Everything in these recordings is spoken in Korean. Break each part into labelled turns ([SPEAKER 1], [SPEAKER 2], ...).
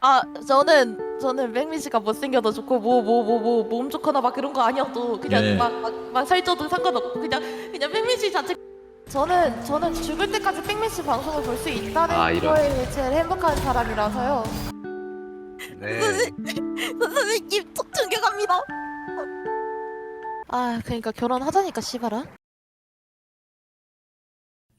[SPEAKER 1] 아 저는 저는 백민 씨가 못생겨도 좋고 뭐 뭐 뭐 뭐 몸 좋거나 막 그런 거 아니어도 그냥
[SPEAKER 2] 네.
[SPEAKER 1] 막막막 살쪄도 상관없고 그냥 그냥 백민 씨 자체 저는 저는 죽을 때까지 백민 씨 방송을 볼 수 있다는
[SPEAKER 3] 아, 이런.
[SPEAKER 1] 거에 제일 행복한 사람이라서요.
[SPEAKER 3] 네.
[SPEAKER 1] 선생님 충격합니다. 아 그러니까 결혼하자니까 씨발아.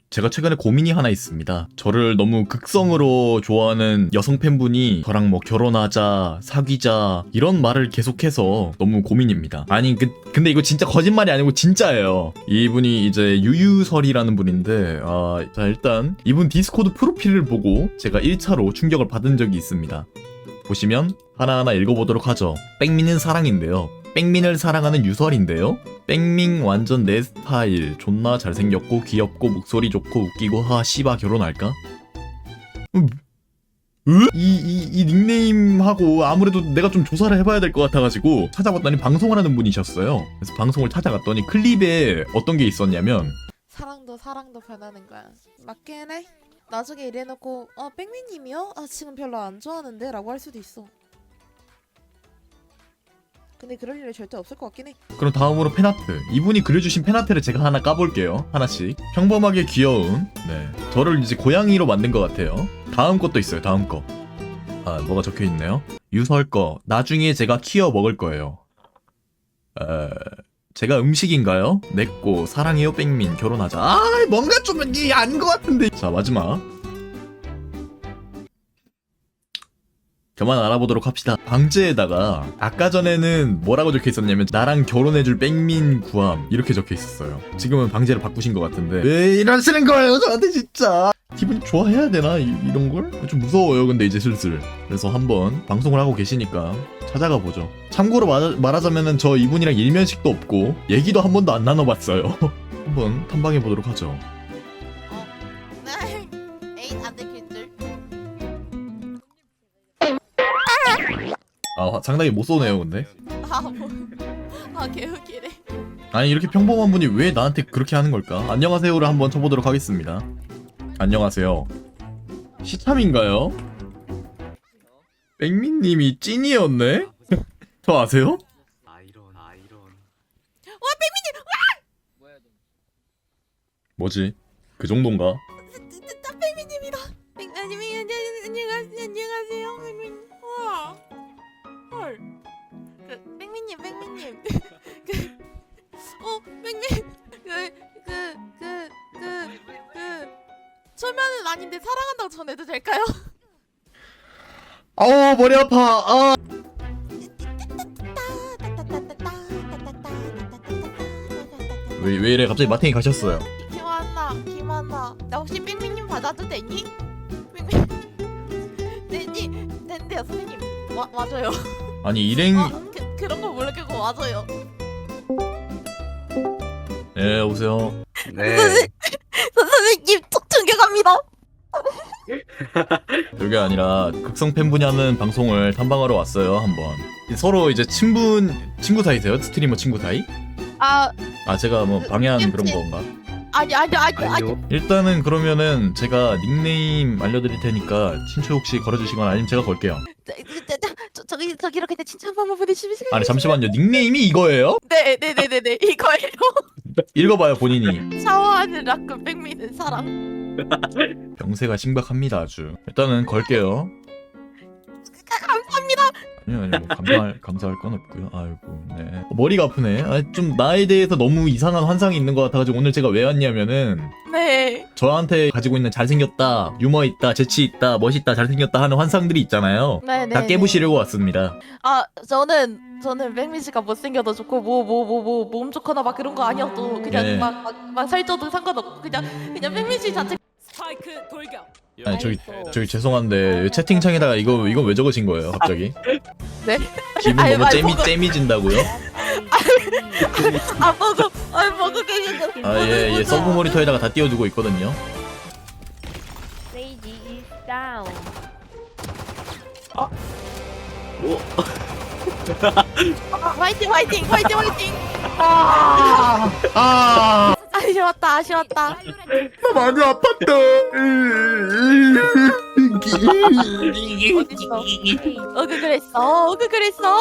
[SPEAKER 2] 제가 최근에 고민이 하나 있습니다. 저를 너무 극성으로 좋아하는 여성 팬분이 저랑 뭐 결혼하자, 사귀자 이런 말을 계속해서 너무 고민입니다. 아니 그, 근데 이거 진짜 거짓말이 아니고 진짜예요. 이분이 이제 유유설이라는 분인데 아, 자 일단 이분 디스코드 프로필을 보고 제가 1차로 충격을 받은 적이 있습니다. 보시면 하나하나 읽어보도록 하죠. 백민은 사랑인데요. 백민을 사랑하는 유설인데요. 백민 완전 내 스타일. 존나 잘생겼고 귀엽고 목소리 좋고 웃기고 하 씨바 결혼할까? 음. 으? 이, 이, 이 닉네임하고 아무래도 내가 좀 조사를 해봐야 될 것 같아가지고 찾아봤더니 방송을 하는 분이셨어요. 그래서 방송을 찾아갔더니 클립에 어떤 게 있었냐면
[SPEAKER 1] 사랑도 사랑도 변하는 거야. 맞긴 해. 나중에 이래놓고 어 백미님이요? 아 지금 별로 안 좋아하는데 라고 할 수도 있어. 근데 그럴 일은 절대 없을 것 같긴 해.
[SPEAKER 2] 그럼 다음으로 팬아트. 이분이 그려주신 팬아트를 제가 하나 까볼게요. 하나씩. 평범하게 귀여운. 네. 저를 이제 고양이로 만든 것 같아요. 다음 것도 있어요. 다음 거. 아, 뭐가 적혀 있네요. 유설 거. 나중에 제가 키워 먹을 거예요. 에... 제가 음식인가요? 내꼬 사랑해요 백민 결혼하자. 아, 뭔가 좀 이게 아닌 것 같은데. 자 마지막. 그만 알아보도록 합시다. 방제에다가 아까 전에는 뭐라고 적혀 있었냐면 나랑 결혼해줄 백민 구함 이렇게 적혀 있었어요. 지금은 방제를 바꾸신 것 같은데 왜 이러시는 거예요 저한테 진짜 기분 좋아해야 되나 이, 런 걸? 좀 무서워요 근데 이제 슬슬 그래서 한번 방송을 하고 계시니까 찾아가 보죠. 참고로 말, 말하자면은 저 이분이랑 일면식도 없고 얘기도 한 번도 안 나눠봤어요. 한번 탐방해 보도록 하죠. 아 상당히 못 쏘네요 근데.
[SPEAKER 1] 아 뭐. 아 개웃기네.
[SPEAKER 2] 아니 이렇게 평범한 분이 왜 나한테 그렇게 하는 걸까? 안녕하세요를 한번 쳐보도록 하겠습니다. 안녕하세요. 시참인가요? 백민님이 찐이었네? 저 아세요?
[SPEAKER 3] 아이런 아이런.
[SPEAKER 2] 뭐지? 그 정도인가?
[SPEAKER 1] 사랑한다고 전해도 될까요?
[SPEAKER 2] 아우 머리 아파. 아. 왜, 왜 이래 갑자기 마탱이 가셨어요?
[SPEAKER 1] 김한나 김한나 나 혹시 백미님 받아도 되니? 되니? 된대요 선생님. 와 맞아요.
[SPEAKER 2] 아니 일행
[SPEAKER 1] 어, 그, 그런 거 모르겠고 맞아요.
[SPEAKER 2] 네 오세요.
[SPEAKER 3] 네.
[SPEAKER 1] 선생님 톡 충격합니다.
[SPEAKER 2] 그게 아니라 극성 팬분이 하는 방송을 탐방하러 왔어요 한번. 서로 이제 친분 친구 사이세요? 스트리머 친구 사이?
[SPEAKER 1] 아
[SPEAKER 2] 아 제가 뭐 방해한 그런 건가?
[SPEAKER 1] 아니 아니 아니 아니.
[SPEAKER 3] 아니요.
[SPEAKER 2] 일단은 그러면은 제가 닉네임 알려드릴 테니까 친추 혹시 걸어주시거나 아니면 제가 걸게요.
[SPEAKER 1] 저, 저, 저, 저, 저기 저기 이렇게 내 진짜 한 번만 보내주시면
[SPEAKER 2] 아니 잠시만요. 닉네임이 이거예요?
[SPEAKER 1] 네네네네네 이거예요.
[SPEAKER 2] 읽어봐요 본인이.
[SPEAKER 1] 샤워하는 라쿤 백미는 사랑.
[SPEAKER 2] 병세가 심각합니다 아주. 일단은 걸게요.
[SPEAKER 1] 감사합니다.
[SPEAKER 2] 아니요 아니요 뭐 감사할 감사할 건 없고요. 아이고 네. 머리가 아프네. 아, 좀 나에 대해서 너무 이상한 환상이 있는 것 같아가지고 오늘 제가 왜 왔냐면은
[SPEAKER 1] 네.
[SPEAKER 2] 저한테 가지고 있는 잘생겼다, 유머 있다, 재치 있다, 멋있다, 잘생겼다 하는 환상들이 있잖아요.
[SPEAKER 1] 네 네.
[SPEAKER 2] 다 깨부시려고 왔습니다.
[SPEAKER 1] 아 저는 저는 백민 씨가 못생겨도 좋고 뭐 뭐 뭐 뭐 몸 좋거나 막 그런 거 아니어도 그냥
[SPEAKER 2] 네.
[SPEAKER 1] 막 막 막 살쪄도 상관없고 그냥 그냥 백민 씨 자체
[SPEAKER 4] 스파이크 돌격.
[SPEAKER 2] 아니 저기 저기 죄송한데 채팅창에다가 이거 이거 왜 적으신 거예요 갑자기?
[SPEAKER 1] 네?
[SPEAKER 2] 기분
[SPEAKER 1] 아니,
[SPEAKER 2] 너무
[SPEAKER 1] 아니,
[SPEAKER 2] 잼이
[SPEAKER 1] 뭐가-
[SPEAKER 2] 잼이진다고요?
[SPEAKER 1] 안 보고 아 보고 계시는
[SPEAKER 2] 아예예 서브 모니터에다가 다 띄워두고 있거든요.
[SPEAKER 5] Lady is down.
[SPEAKER 1] 화이팅 화이팅 화이팅 화이팅
[SPEAKER 2] 아, 아
[SPEAKER 1] 아쉬웠다 아쉬웠다
[SPEAKER 2] 많이 아팠다.
[SPEAKER 1] 어그 그랬어. 어그 그랬어.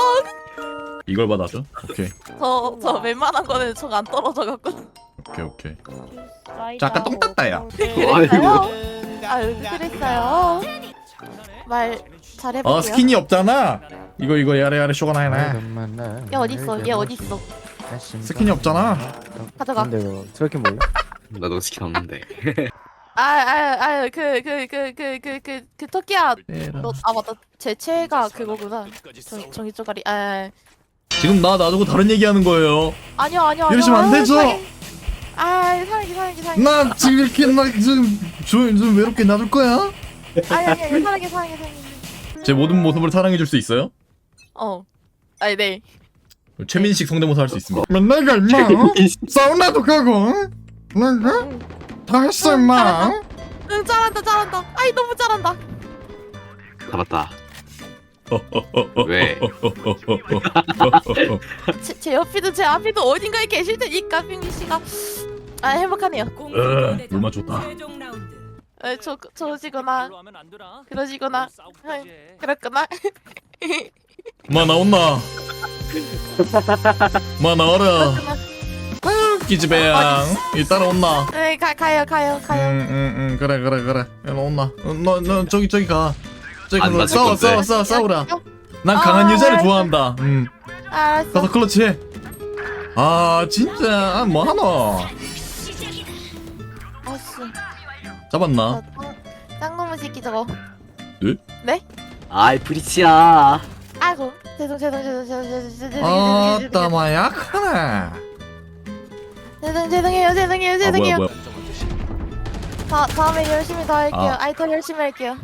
[SPEAKER 2] 이걸 받아줘? 오케이.
[SPEAKER 1] 저 저 웬만한 거는 저 안 떨어져 갖고.
[SPEAKER 2] 오케이 오케이. 자 아까 똥 땄다 야.
[SPEAKER 1] 그랬어요. 아유 그랬어요. 말 잘해볼게요.
[SPEAKER 2] 어 스킨이 없잖아. 이거 이거 야래 야래 쇼가 나이네
[SPEAKER 1] 얘 어딨어? 얘 어딨어?
[SPEAKER 2] 스킨이 없잖아.
[SPEAKER 1] 가져가.
[SPEAKER 4] 근데 트래킹 몰라?
[SPEAKER 3] 나도 스킨 없는데.
[SPEAKER 1] 아아아그그 그그그그그 토끼야. 너아 맞다. 제 최애가 그거구나. 정 정이 쪼가리. 아
[SPEAKER 2] 지금 나 놔두고 다른 얘기하는 거예요.
[SPEAKER 1] 아니요 아니요
[SPEAKER 2] 이러시면 안. 되죠.
[SPEAKER 1] 아 사랑해. 사랑해 사랑해
[SPEAKER 2] 나 지금 이렇게 나좀좀 외롭게 놔둘 거야?
[SPEAKER 1] 아니 아니 아니. 사랑해 사랑해 사랑해.
[SPEAKER 2] 제 모든 모습을 사랑해줄 수 있어요?
[SPEAKER 1] 어. 아니 네.
[SPEAKER 2] 최민식 성대모사 할 수 있습니다. 내가 임마 어? 사우나도 가고 내가?
[SPEAKER 1] 응,
[SPEAKER 2] 다 했어 임마.
[SPEAKER 1] 응 잘한다 잘한다. 아이 너무 잘한다.
[SPEAKER 3] 잡았다. 왜?
[SPEAKER 1] 제, 제 옆이도 제 앞에도 어딘가에 계실 테니까 핑미 씨가. 아 행복하네요.
[SPEAKER 2] 물 맞췄다.
[SPEAKER 1] 에, 저 저러시거나 그러시거나 그랬구나.
[SPEAKER 2] 마 나온나? 마 나와라 기집애야 이 따라온나
[SPEAKER 1] 네 가, 가요 가요 가요
[SPEAKER 2] 응응응 그래 그래 그래 일로 온나 너너 저기 저기 가 저기
[SPEAKER 3] 안
[SPEAKER 2] 가서
[SPEAKER 3] 맞을
[SPEAKER 2] 싸워
[SPEAKER 3] 건데.
[SPEAKER 2] 싸워 싸워 싸우라
[SPEAKER 1] 어,
[SPEAKER 2] 난
[SPEAKER 1] 아,
[SPEAKER 2] 강한 여자를
[SPEAKER 1] 알았어.
[SPEAKER 2] 좋아한다 음
[SPEAKER 1] 알았어
[SPEAKER 2] 가서 클러치 해. 아 진짜 아, 뭐 하노
[SPEAKER 1] 아씨
[SPEAKER 2] 잡았나
[SPEAKER 1] 짱놈의 새끼 저거
[SPEAKER 3] 아이 브리치야.
[SPEAKER 1] 아이고 죄송 죄송 죄송 죄송 죄송 죄송 죄송
[SPEAKER 2] 아따 마 약하네
[SPEAKER 1] 죄송 죄송해요 죄송해요
[SPEAKER 2] 아 뭐야
[SPEAKER 1] 죄송해요.
[SPEAKER 2] 뭐야.
[SPEAKER 1] 다, 다음에 열심히 더 할게요.
[SPEAKER 2] 아.
[SPEAKER 1] 아이 더 열심히 할게요.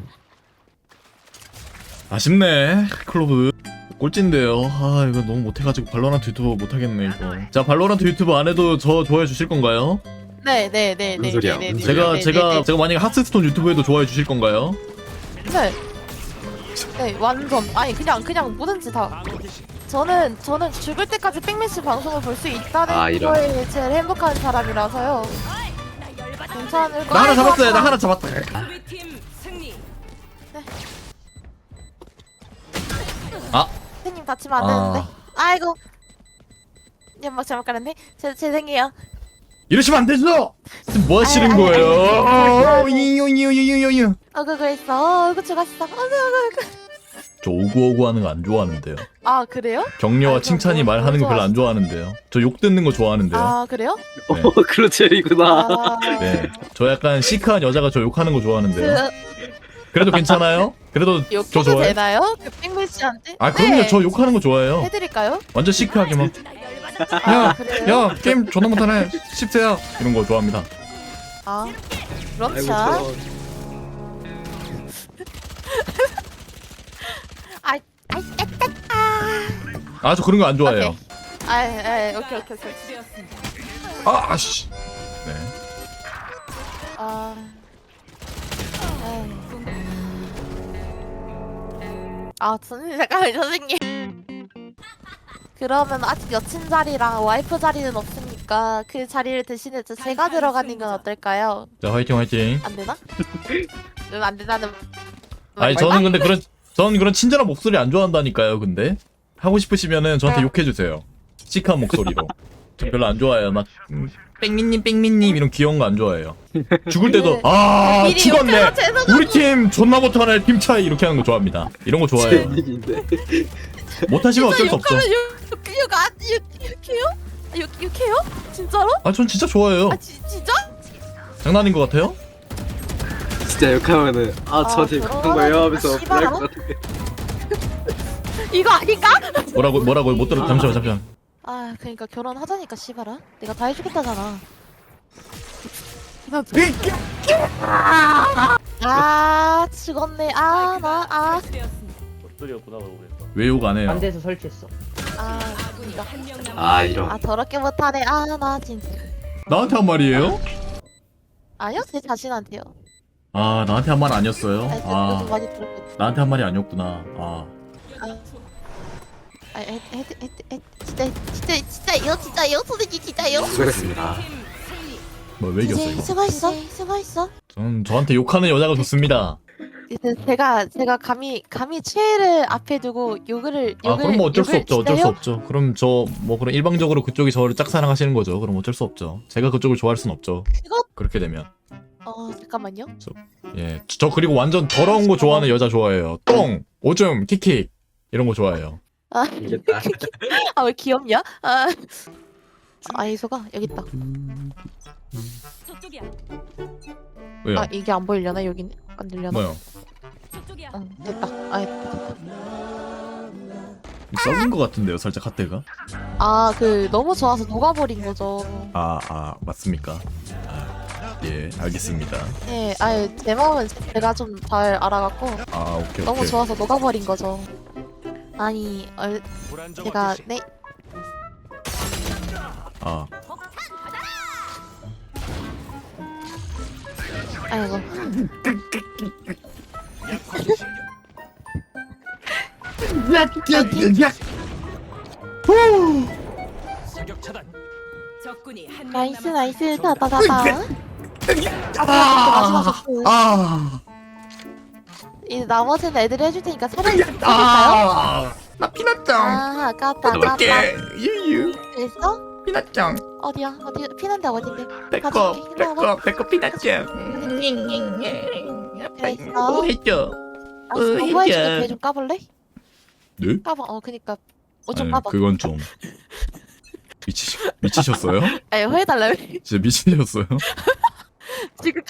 [SPEAKER 2] 아쉽네 클로브. 꼴찌인데요. 아 이거 너무 못해가지고 발로란트 유튜브 못하겠네 이거. 자 발로란트 유튜브 안 해도 저 좋아해 주실 건가요?
[SPEAKER 1] 네네네네
[SPEAKER 3] 무슨 소리야, 무슨
[SPEAKER 2] 제가
[SPEAKER 3] 네,
[SPEAKER 2] 제가 제가 만약에 하스스톤 유튜브에도 좋아해 주실 건가요?
[SPEAKER 1] 네. 네 완전. 아니 그냥 그냥 뭐든지 다 저는 저는 죽을 때까지 백매시 방송을 볼 수 있다는
[SPEAKER 3] 아, 이런.
[SPEAKER 1] 거에 제일 행복한 사람이라서요. 괜찮을 거
[SPEAKER 2] 나 하나 잡았어요. 나. 하나 잡았다.
[SPEAKER 1] 선생님 다치면 안
[SPEAKER 2] 아.
[SPEAKER 1] 되는데? 아이고. 연막 잘못 깔았네? 제, 죄송해요.
[SPEAKER 2] 이러시면 안 되죠? 뭐 하시는
[SPEAKER 1] 아이, 아이, 아이, 아이, 아이,
[SPEAKER 2] 거예요
[SPEAKER 1] 아이.
[SPEAKER 2] 이요이요이요이요
[SPEAKER 1] 어그 그랬어. 어그 죽었어. 어그 어그
[SPEAKER 2] 저 오구오구 하는 거 안 좋아하는데요
[SPEAKER 1] 아 그래요?
[SPEAKER 2] 격려와
[SPEAKER 1] 아이고,
[SPEAKER 2] 칭찬이
[SPEAKER 1] 뭐,
[SPEAKER 2] 말하는
[SPEAKER 1] 거뭐
[SPEAKER 2] 별로 안 좋아하는데요 저 욕 듣는 거 좋아하는데요
[SPEAKER 1] 아 그래요?
[SPEAKER 2] 네.
[SPEAKER 3] 어 클로첼이구나.
[SPEAKER 1] 아,
[SPEAKER 2] 네, 저 약간 시크한 여자가 저 욕하는 거 좋아하는데요.
[SPEAKER 1] 그
[SPEAKER 2] 그래도 괜찮아요? 그래도 저
[SPEAKER 1] 욕해도
[SPEAKER 2] 좋아해.
[SPEAKER 1] 되나요? 그 백매시한테?
[SPEAKER 2] 아 그럼요,
[SPEAKER 1] 네.
[SPEAKER 2] 저 욕하는 거 좋아해요.
[SPEAKER 1] 해드릴까요?
[SPEAKER 2] 완전 시크하게 막,
[SPEAKER 1] 아
[SPEAKER 2] 야,
[SPEAKER 1] 그래요?
[SPEAKER 2] 야, 게임 존나 못하네, 10세야 이런 거 좋아합니다.
[SPEAKER 1] 아 그렇죠. 아이 에따 아
[SPEAKER 2] 아, 저 그런 거 안 좋아해요.
[SPEAKER 1] 오케이. 아이 아이 오케이 오케이 오케이
[SPEAKER 2] 아, 아씨. 네.
[SPEAKER 1] 아. 아 선생님 잠깐만 선생님 그러면 아직 여친 자리랑 와이프 자리는 없으니까 그 자리를 대신해 저 제가 들어가는 건 어떨까요?
[SPEAKER 2] 자, 화이팅, 화이팅.
[SPEAKER 1] 안 되나? 응, 안 된다는
[SPEAKER 2] 아니, 저는 근데 그런, 저는 그런 친절한 목소리 안 좋아한다니까요. 근데 하고 싶으시면은 저한테
[SPEAKER 1] 아.
[SPEAKER 2] 욕해 주세요. 시크한 목소리로. 저 별로 안 좋아해요. 막 음, 뺑미님, 뺑미님 이런 귀여운 거 안 좋아해요. 죽을 때도
[SPEAKER 1] 네.
[SPEAKER 2] 아,
[SPEAKER 1] 미리
[SPEAKER 2] 죽었네.
[SPEAKER 1] 욕해서.
[SPEAKER 2] 우리 팀 존나 못하네 팀 차이 이렇게 하는 거 좋아합니다. 이런 거 좋아해요. 못하시면 어쩔 수 없죠.
[SPEAKER 1] 욕하면 욕, 욕, 욕, 안, 욕, 욕해요? 아, 욕, 욕해요? 진짜로?
[SPEAKER 2] 아, 전 진짜 좋아해요.
[SPEAKER 1] 아, 지, 진짜?
[SPEAKER 2] 장난인 것 같아요?
[SPEAKER 3] 진짜 욕하면은 아
[SPEAKER 1] 아,
[SPEAKER 3] 저한테 욕한 거예요 하면서
[SPEAKER 1] 씨발아?
[SPEAKER 3] 불할 것 같은데.
[SPEAKER 1] 이거 아닌가?
[SPEAKER 2] 뭐라고 뭐라고 못 들어. 잠시만 잠시만.
[SPEAKER 1] 아, 그러니까 결혼하자니까 씨발아. 내가 다 해주겠다잖아. 아, 죽었네. 아, 나, 아,
[SPEAKER 2] 왜욕 안 해요?
[SPEAKER 4] 반대에서 설치했어.
[SPEAKER 1] 아, 이거.
[SPEAKER 3] 아 이런.
[SPEAKER 1] 아, 더럽게 못하네. 아, 나 진짜.
[SPEAKER 2] 나한테 한 말이에요?
[SPEAKER 1] 아니요, 제 자신한테요.
[SPEAKER 2] 아 나한테 한 말 아니었어요.
[SPEAKER 1] 아,
[SPEAKER 2] 좀아
[SPEAKER 1] 많이.
[SPEAKER 2] 나한테 한 말이 아니었구나. 아
[SPEAKER 1] 아, 아, 에, 에, 에, 에, 에, 진짜, 진짜, 진짜요, 진짜요, 선생님 진짜요?
[SPEAKER 3] 수고했습니다.
[SPEAKER 2] 뭐 왜 이겼어
[SPEAKER 1] 이제
[SPEAKER 2] 이거?
[SPEAKER 1] 수고했어, 수고했어.
[SPEAKER 2] 저는 저한테 욕하는 여자가 좋습니다.
[SPEAKER 1] 이제 제가 제가 감히 감히 최애를 앞에 두고 욕을
[SPEAKER 2] 아
[SPEAKER 1] 욕을
[SPEAKER 2] 그럼 뭐 어쩔 수
[SPEAKER 1] 욕을
[SPEAKER 2] 없죠 어쩔 수
[SPEAKER 1] 진짜요?
[SPEAKER 2] 없죠 그럼 저 뭐 그럼 일방적으로 그쪽이 저를 짝사랑하시는 거죠 그럼 어쩔 수 없죠 제가 그쪽을 좋아할 순 없죠
[SPEAKER 1] 이거
[SPEAKER 2] 그렇게 되면
[SPEAKER 1] 어 잠깐만요.
[SPEAKER 2] 예 저 그리고 완전 더러운 거 좋아하는 여자 좋아해요 똥 오줌 킥킥 이런 거 좋아해요
[SPEAKER 1] 아,
[SPEAKER 3] 이겼다.
[SPEAKER 1] 아 왜 귀엽냐? 아, 아이소가 여기 있다.
[SPEAKER 4] 저쪽이야.
[SPEAKER 2] 왜요
[SPEAKER 1] 아 이게 안 보이려나 여기는 안 들려나?
[SPEAKER 2] 뭐요
[SPEAKER 4] 저쪽이야.
[SPEAKER 1] 응 됐다. 아 됐다.
[SPEAKER 2] 썩은 거 같은데요 살짝 핫대가
[SPEAKER 1] 아그 너무 좋아서 녹아버린 거죠.
[SPEAKER 2] 아, 아, 맞습니까? 아, 예, 알겠습니다.
[SPEAKER 1] 예, 아예 제 마음은 제가 좀 잘 알아갖고
[SPEAKER 2] 아, 오케이,
[SPEAKER 1] 너무
[SPEAKER 2] 오케이.
[SPEAKER 1] 좋아서 녹아버린 거죠. 아니 얼, 제가 네
[SPEAKER 2] 아,
[SPEAKER 1] 아이고 나이스. 나이스 다다다다.
[SPEAKER 2] 아, 아,
[SPEAKER 1] 이제 나머지는 애들이 해줄 테니까 사랑 해줄까요?
[SPEAKER 2] 아, 나 피났짱.
[SPEAKER 1] 아 까따
[SPEAKER 2] 넣을게. 유유,
[SPEAKER 1] 됐어?
[SPEAKER 2] 피났짱.
[SPEAKER 1] 어디야 어디 피난데 어딘데?
[SPEAKER 2] 배꼽,
[SPEAKER 1] 가져올게.
[SPEAKER 2] 배꼽, 배꼽 피났짱.
[SPEAKER 1] 그랬어.
[SPEAKER 2] 뭐 했죠?
[SPEAKER 1] 아, 해줄게
[SPEAKER 2] 이제.
[SPEAKER 1] 배좀 까볼래?
[SPEAKER 2] 네?
[SPEAKER 1] 까봐 어 그니까 뭐좀
[SPEAKER 2] 아니,
[SPEAKER 1] 까봐
[SPEAKER 2] 그건 좀 미치 미치셨어요?
[SPEAKER 1] 아니 해달래
[SPEAKER 2] 진짜 미치셨어요?
[SPEAKER 1] 지금